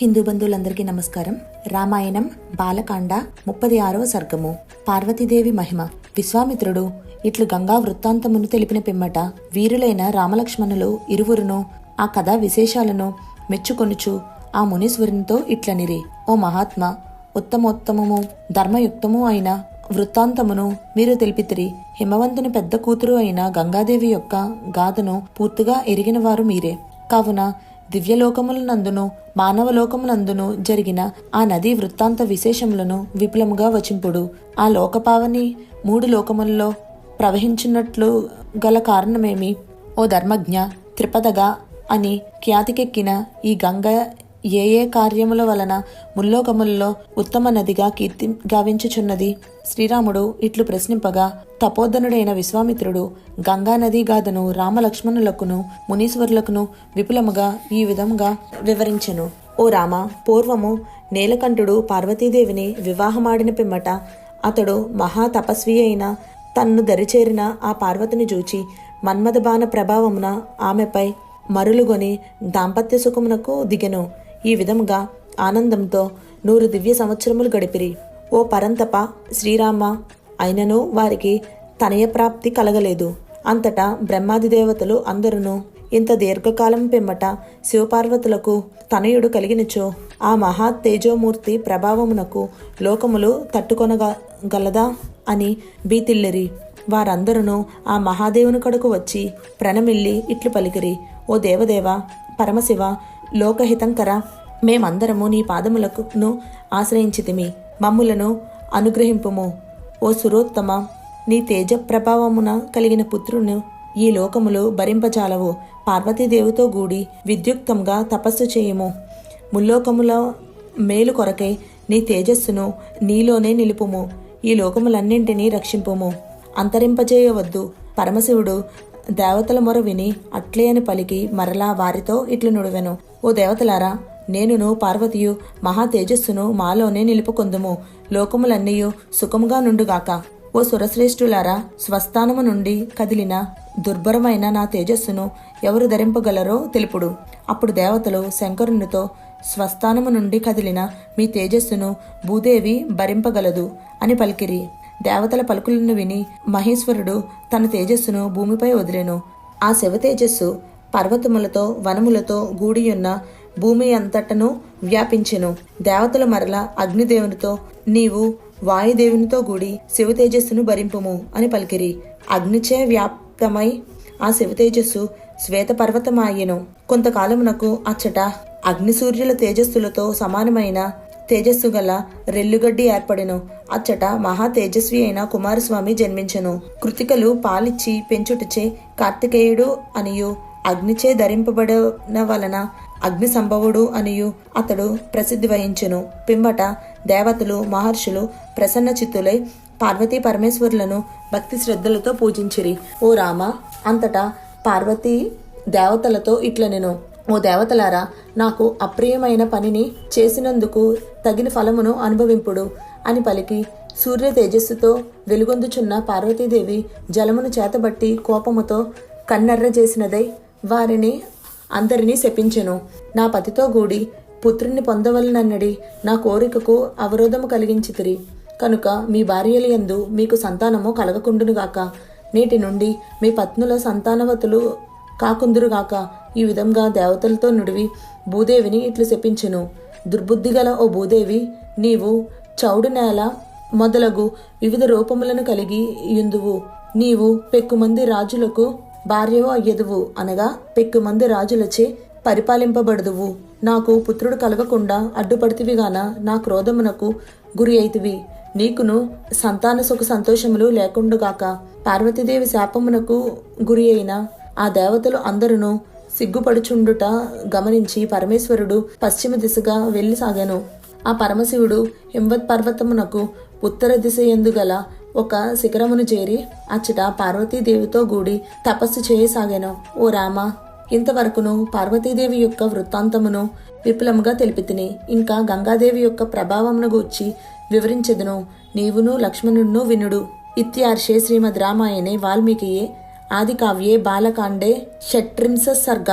హిందూ బంధువులందరికీ నమస్కారం. రామాయణం బాలకాండ ముప్పది ఆరవ సర్గము. పార్వతీదేవి మహిమ. విశ్వామిత్రుడు ఇట్లు గంగా వృత్తాంతమును తెలిపిన పిమ్మట వీరులైన రామలక్ష్మణులు ఇరువురును ఆ కథా విశేషాలను మెచ్చుకొనుచు ఆ మునీశ్వరునితో ఇట్లనిరి. ఓ మహాత్మ ఉత్తమోత్తమము ధర్మయుక్తము అయిన వృత్తాంతమును మీరు తెలిపితిరి. హిమవంతుని పెద్ద కూతురు అయిన గంగాదేవి యొక్క గాథను పూర్తిగా ఎరిగిన వారు మీరే. కావున దివ్యలోకములనందును మానవలోకములందును జరిగిన ఆ నదీ వృత్తాంత విశేషములను విపులముగా వచింపుడు. ఆ లోకపావని మూడు లోకములలో ప్రవహించినట్లు గల కారణమేమి? ఓ ధర్మజ్ఞ త్రిపదగా అని ఖ్యాతికెక్కిన ఈ గంగ ఏ ఏ కార్యముల వలన ముల్లోకములలో ఉత్తమ నదిగా కీర్తి గావించుచున్నది? శ్రీరాముడు ఇట్లు ప్రశ్నింపగా తపోధనుడైన విశ్వామిత్రుడు గంగా గాథను రామలక్ష్మణులకును మునీశ్వరులకును విపులముగా ఈ విధంగా వివరించెను. ఓ రామ పూర్వము నీలకంఠుడు పార్వతీదేవిని వివాహమాడిన పిమ్మట అతడు మహా తపస్వి అయిన తన్ను దరిచేరిన ఆ పార్వతిని చూచి మన్మథబాణ ప్రభావమున ఆమెపై మరులుగొని దాంపత్య సుఖమునకు దిగెను. ఈ విధముగా ఆనందంతో నూరు దివ్య సంవత్సరములు గడిపిరి. ఓ పరంతప శ్రీరామ అయినను వారికి తనయ ప్రాప్తి కలగలేదు. అంతటా బ్రహ్మాది దేవతలు అందరూ ఇంత దీర్ఘకాలం పిమ్మట శివపార్వతులకు తనయుడు కలిగినచో ఆ మహా తేజోమూర్తి ప్రభావమునకు లోకములు తట్టుకొనగలదా అని బీతిల్లిరి వారందరూ ఆ మహాదేవుని కడకు వచ్చి ప్రణమిల్లి ఇట్లు పలికిరి. ఓ దేవదేవ పరమశివ లోకహితంకర మేమందరము నీ పాదములకును ఆశ్రయించితిమి. మమ్ములను అనుగ్రహింపుము. ఓ సురోత్తమ నీ తేజ ప్రభావమున కలిగిన పుత్రును ఈ లోకములు భరింపజాలవు. పార్వతీదేవితో గూడి విద్యుక్తంగా తపస్సు చేయుము. ముల్లోకముల మేలు కొరకై నీ తేజస్సును నీలోనే నిలుపుము. ఈ లోకములన్నింటినీ రక్షింపుము. అంతరింపజేయవద్దు. పరమశివుడు దేవతల మొర విని అట్లే అని పలికి మరలా వారితో ఇట్లు నుడివెను. ఓ దేవతలారా నేనును పార్వతియు మహా తేజస్సును మాలోనే నిలుపుకొందుము. లోకములన్నీయు సుఖముగా నుండుగాక. ఓ సురశ్రేష్ఠులారా స్వస్థానము నుండి కదిలిన దుర్భరమైన నా తేజస్సును ఎవరు ధరింపగలరో తెలుపుడు. అప్పుడు దేవతలు శంకరునితో స్వస్థానము నుండి కదిలిన మీ తేజస్సును భూదేవి భరింపగలదు అని పలికిరి. దేవతల పలుకులను విని మహేశ్వరుడు తన తేజస్సును భూమిపై వదిలేను. ఆ శివ తేజస్సు పర్వతములతో వనములతో గూడియున్న భూమి అంతటను వ్యాపించెను. దేవతల మరల అగ్నిదేవునితో నీవు వాయుదేవునితో గూడి శివ తేజస్సును భరింపుము అని పలికిరి. అగ్నిచే వ్యాప్తమై ఆ శివ తేజస్సు శ్వేత కొంతకాలమునకు అచ్చట అగ్నిసూర్యుల తేజస్సులతో సమానమైన తేజస్సు గల రెల్లుగడ్డి ఏర్పడెను. అచ్చట మహా తేజస్వి అయిన కుమారస్వామి జన్మించెను. కృతికలు పాలిచ్చి పెంచుటచే కార్తికేయుడు అనియు. అగ్నిచే ధరింపబడిన వలన అగ్ని సంభవుడు అనియు అతడు ప్రసిద్ధి వహించెను. పిమ్మట దేవతలు మహర్షులు ప్రసన్న చిత్తులై పార్వతీ పరమేశ్వరులను భక్తి శ్రద్ధలతో పూజించిరి. ఓ రామ అంతటా పార్వతీ దేవతలతో ఇట్లనెను. ఓ దేవతలారా నాకు అప్రియమైన పనిని చేసినందుకు తగిన ఫలమును అనుభవింపుడు అని పలికి సూర్య తేజస్సుతో వెలుగొందుచున్న పార్వతీదేవి జలమును చేతబట్టి కోపముతో కన్నెర్ర చేసినదై వారిని అందరినీ శపించెను. నా పతితో గూడి పుత్రుని పొందవలనన్నడి నా కోరికకు అవరోధము కలిగించితిరి. కనుక మీ భార్యల యందు మీకు సంతానము కలగకుండునుగాక. నేటి నుండి మీ పత్నుల సంతానవతులు కాకుందురుగాక ఈ విధంగా దేవతలతో నుడివి. భూదేవిని ఇట్లు శపించెను. దుర్బుద్ధిగల ఓ భూదేవి నీవు చౌడు నేల మొదలగు వివిధ రూపములను కలిగి యుందువు. నీవు పెక్కుమంది రాజులకు భార్యవో అయ్యదువు అనగా పెక్కుమంది రాజులచే పరిపాలింపబడదువు. నాకు పుత్రుడు కలగకుండా అడ్డుపడితివిగాన నా క్రోధమునకు గురి అయితివి. నీకును సంతాన సుఖ సంతోషములు లేకుండుగాక పార్వతీదేవి శాపమునకు గురి అయిన ఆ దేవతలు అందరును సిగ్గుపడుచుండుట గమనించి పరమేశ్వరుడు పశ్చిమ దిశగా వెళ్ళి సాగాను ఆ పరమశివుడు హింవత్ పర్వతమునకు ఉత్తర దిశ ఎందుగల ఒక శిఖరమును చేరి అచ్చట పార్వతీదేవితో గూడి తపస్సు చేయసాగాను. ఓ రామ ఇంతవరకును పార్వతీదేవి యొక్క వృత్తాంతమును విపులముగా తెలిపితిని. ఇంకా గంగాదేవి యొక్క ప్రభావమును గూర్చి వివరించెదను. నీవును లక్ష్మణుడును వినుడు. ఇత్యార్షే శ్రీమద్ రామాయణే వాల్మీకియే ఆదికావ్యే బాలకాండే షట్రింశ సర్గ.